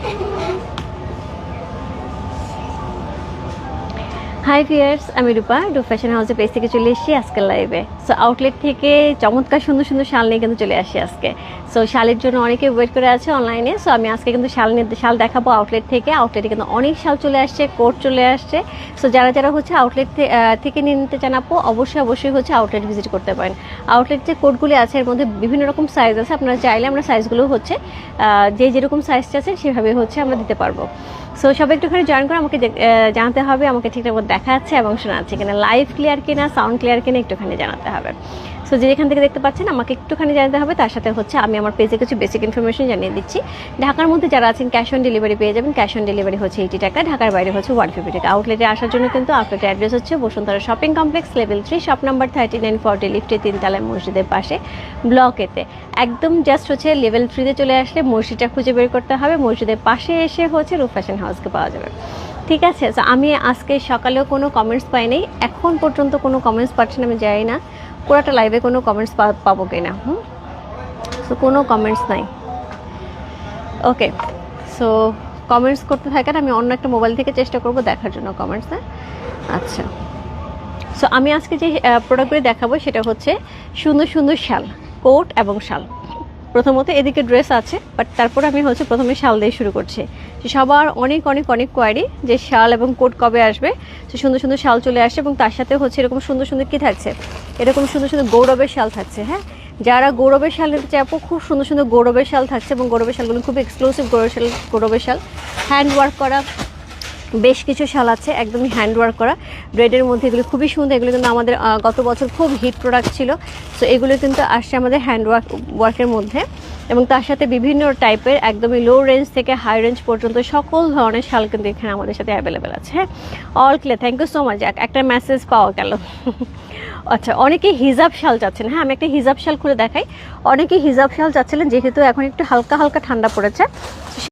Thank you. Hi viewers আমি রূপা রূপ fashion হাউসে পেজ থেকে চলে এসেছি আজকের লাইভে সো আউটলেট থেকে চমৎকার সুন্দর সুন্দর শাল নিয়ে কিন্তু চলে আসি আজকে। সো শালের জন্য অনেকে ওয়েট করে আছে অনলাইনে সো আমি আজকে কিন্তু শাল নিয়ে, শাল দেখাবো আউটলেট থেকে। আউটলেটে কিন্তু অনেক শাল চলে আসছে কোট চলে আসছে। সো যারা যারা হচ্ছে আউটলেট থেকে নিয়ে নিতে চান আপু, অবশ্যই অবশ্যই হচ্ছে আউটলেট ভিজিট করতে পারেন। আউটলেট যে কোটগুলি আছে, এর মধ্যে বিভিন্ন রকম সাইজ আছে। আপনারা চাইলে আমরা সাইজগুলো হচ্ছে যে যেরকম সাইজ চাচ্ছেন সেভাবে হচ্ছে আমরা দিতে পারব। সো সবাই একটুখানি জয়েন করে, আমাকে জানাতে হবে, আমাকে ঠিকঠাক দেখা যাচ্ছে এবং শোনা যাচ্ছে কিনা। লাইভ ক্লিয়ার কিনা সাউন্ড ক্লিয়ার কিনা, একটুখানি জানাতে হবে। সো যে যেখান থেকে দেখতে পাচ্ছেন, আমাকে একটুখানি জানাতে হবে। তার সাথে হচ্ছে আমি আমার পেজে কিছু বেসিক ইনফরমেশন জানিয়ে দিচ্ছি। ঢাকার মধ্যে যারা আছেন ক্যাশ অন ডেলিভারি পেয়ে যাবেন। ক্যাশ অন ডেলিভারি হচ্ছে এইটি টাকা, ঢাকার বাইরে হচ্ছে ওয়ান ফিফটি টাকা। আউটলেটে আসার জন্য কিন্তু আউটলেটের অ্যাড্রেস হচ্ছে Bashundhara shopping complex level three shop number thirty nine forty লিফটে তিনতলায় মসজিদের পাশে ব্লকেতে একদম জাস্ট হচ্ছে লেভেল থ্রিতে চলে আসলে মসজিদটা খুঁজে বের করতে হবে। মসজিদের পাশে এসে হচ্ছে রূপ ফ্যাশন হাউসকে পাওয়া যাবে। ঠিক আছে? তো আমি আজকে সকালেও কোনো কমেন্টস পাইনি এখন পর্যন্ত কোনো কমেন্টস পাচ্ছি না আমি যাই না। পুরোটা লাইভে কোনো কমেন্টস পাবো কিনা হুম? সো কোনো কমেন্টস নাই। ওকে সো কমেন্টস করতে থাকেন, আমি অন্য একটা মোবাইল থেকে চেষ্টা করব দেখার জন্য কমেন্টস হ্যাঁ? আচ্ছা। সো আমি আজকে যে প্রোডাক্টগুলি দেখাবো সেটা হচ্ছে সুন্দর সুন্দর শাল, কোট এবং শাল। প্রথমত এদিকে ড্রেস আছে বাট তারপর আমি হচ্ছে প্রথমে শাল দিয়ে শুরু করছি। সবার অনেক অনেক অনেক কোয়ারি যে শাল এবং কোট কবে আসবে। সে সুন্দর সুন্দর শাল চলে আসছে এবং তার সাথে হচ্ছে এরকম সুন্দর সুন্দর কী থাকছে? এরকম সুন্দর সুন্দর গৌরবের শাল থাকছে হ্যাঁ? যারা গৌরবের শাল নিতে চায় আপু খুব সুন্দর সুন্দর গৌরবের শাল থাকছে এবং গৌরবের শালগুলো খুব এক্সক্লুসিভ গৌরবের শাল গৌরবের শাল। হ্যান্ড ওয়ার্ক করা বেশ কিছু শাল আছে, একদমই হ্যান্ড ওয়ার্ক করা। ব্রেডের মধ্যে এগুলো খুবই সুন্দর, এগুলো কিন্তু আমাদের গত বছর খুব হিট প্রোডাক্ট ছিল। সো এগুলো কিন্তু আসছে আমাদের হ্যান্ড ওয়ার্ক ওয়ার্কের মধ্যে। এবং তার সাথে বিভিন্ন টাইপের একদমই লো রেঞ্জ থেকে হাই রেঞ্জ পর্যন্ত সকল ধরনের শাল কিন্তু এখানে আমাদের সাথে অ্যাভেলেবেল আছে হ্যাঁ? All clear thank you so much একটা মেসেজ পাওয়া গেল। আচ্ছা অনেকে হিজাব শাল চাচ্ছেন হ্যাঁ? আমি একটা হিজাব শাল খুলে দেখাই। অনেকে হিজাব শাল চাচ্ছিলেন, যেহেতু এখন একটু হালকা হালকা ঠান্ডা পড়েছে।